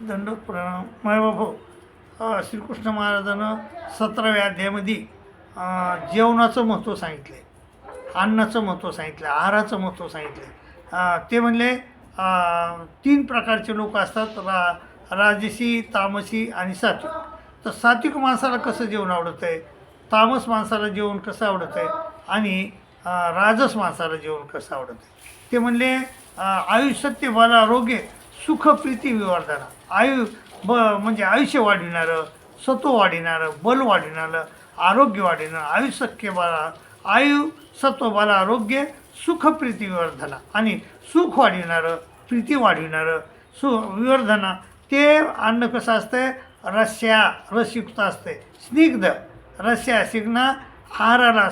दंडोत प्रणाम मायबापू श्रीकृष्ण महाराजानं सतराव्या अध्यायामध्ये जेवणाचं महत्त्व सांगितलं आहे अन्नाचं महत्त्व सांगितलं आहाराचं महत्त्व सांगितलं आहे ते म्हणले तीन प्रकारचे लोक असतात रा राजसी तामसी आणि सात्विक. तर सात्विक माणसाला कसं जेवण आवडतं आहे तामस माणसाला जेवण कसं आवडतं आहे आणि राजस माणसाला जेवण कसं आवडतं आहे ते म्हणले आयुष्य आयुष्यात ते बाल आरोग्य सुख प्रीती विवर्धना. आयु ब म्हणजे आयुष्य वाढविणारं सत्व वाढविणारं बल वाढविणारं आरोग्य वाढविणारं आयुष्य बाळा आयु सत्व बाला आरोग्य सुख प्रीती विवर्धना आणि सुख वाढविणारं प्रीती वाढविणारं सु विवर्धना ते अन्न कसं असतंय? रस्या रसयुक्त असते स्निग्ध रस्या सिग्ना आहाराला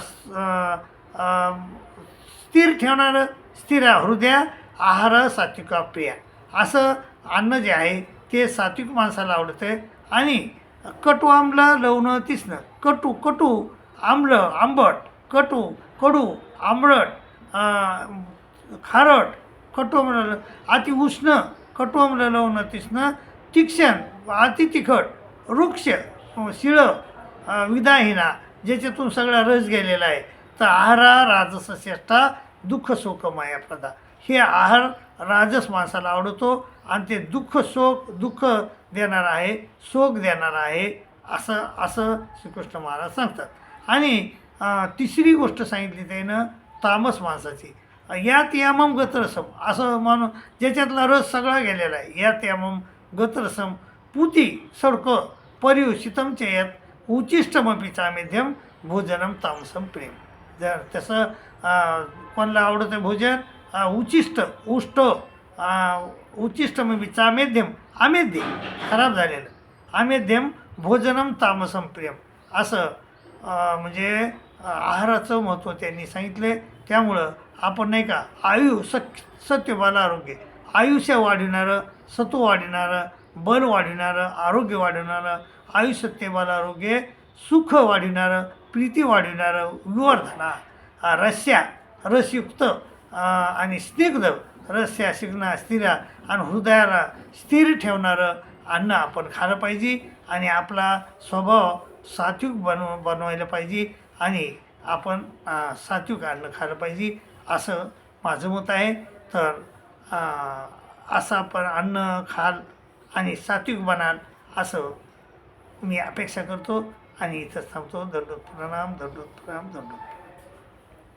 स्थिर ठेवणारं स्थिर हृदय आहार सात्विका प्रिया असं अन्न जे आहे ते सात्विक माणसाला आवडतं. आणि कटू आम्ल लवणं तिसणं. कटू कटू आंबलं आंबट कटू कडू आंबळट खारट कटू आंबलं अति उष्ण कटू आंबलं लवणं तिसणं. तीक्षण अति तिखट वृक्ष शिळं विदाहिना ज्याच्यातून सगळा रस गेलेला आहे. तर आहारा राजस श्रेष्ठा दुःख शोक माया प्रदा हे आहार राजस माणसाला आवडतो आणि ते दुःख शोक दुःख देणार आहे शोक देणार आहे असं असं श्रीकृष्ण महाराज सांगतात. आणि तिसरी गोष्ट सांगितली त्यानं तामस माणसाची. यात यामम गतरसम असं म्हणून ज्याच्यातला रस सगळा गेलेला आहे यात यामम गतरसम पुती सडक परियुषितम यात उचिष्टमपी चामेध्यम भोजनम तामसम प्रेम. जर तसं कोणाला आवडतं भोजन उचिष्ट उष्ट उचिष्ट म्हणजे चामेध्यम आमेद्य खराब झालेलं. आमेध्यम भोजनम तामसम प्रेम असं म्हणजे आहाराचं महत्त्व त्यांनी सांगितले त्यामुळं आपण नाही का आयु सक सत्य आरोग्य. आयुष्य वाढविणारं सत्व वाढविणारं बल वाढविणारं आरोग्य वाढविणारं आयुष्य ते आरोग्य सुख वाढविणारं प्रीती वाढविणारं विवर्धना रस्या रसयुक्त आणि स्निग्ध रस्या शिग्ना स्थिरा आणि हृदयाला स्थिर ठेवणारं अन्न आपण खाल्लं पाहिजे आणि आपला स्वभाव सात्विक बनव बनवायला पाहिजे आणि आपण सात्विक अन्न खाल्लं पाहिजे असं माझं मत आहे. तर असं आपण अन्न खाल आणि सात्विक बनाल असं मी अपेक्षा करतो आणि इथं थांबतो. दंडोत प्रणाम दंडोत प्रणाम दंडोत प्रणाम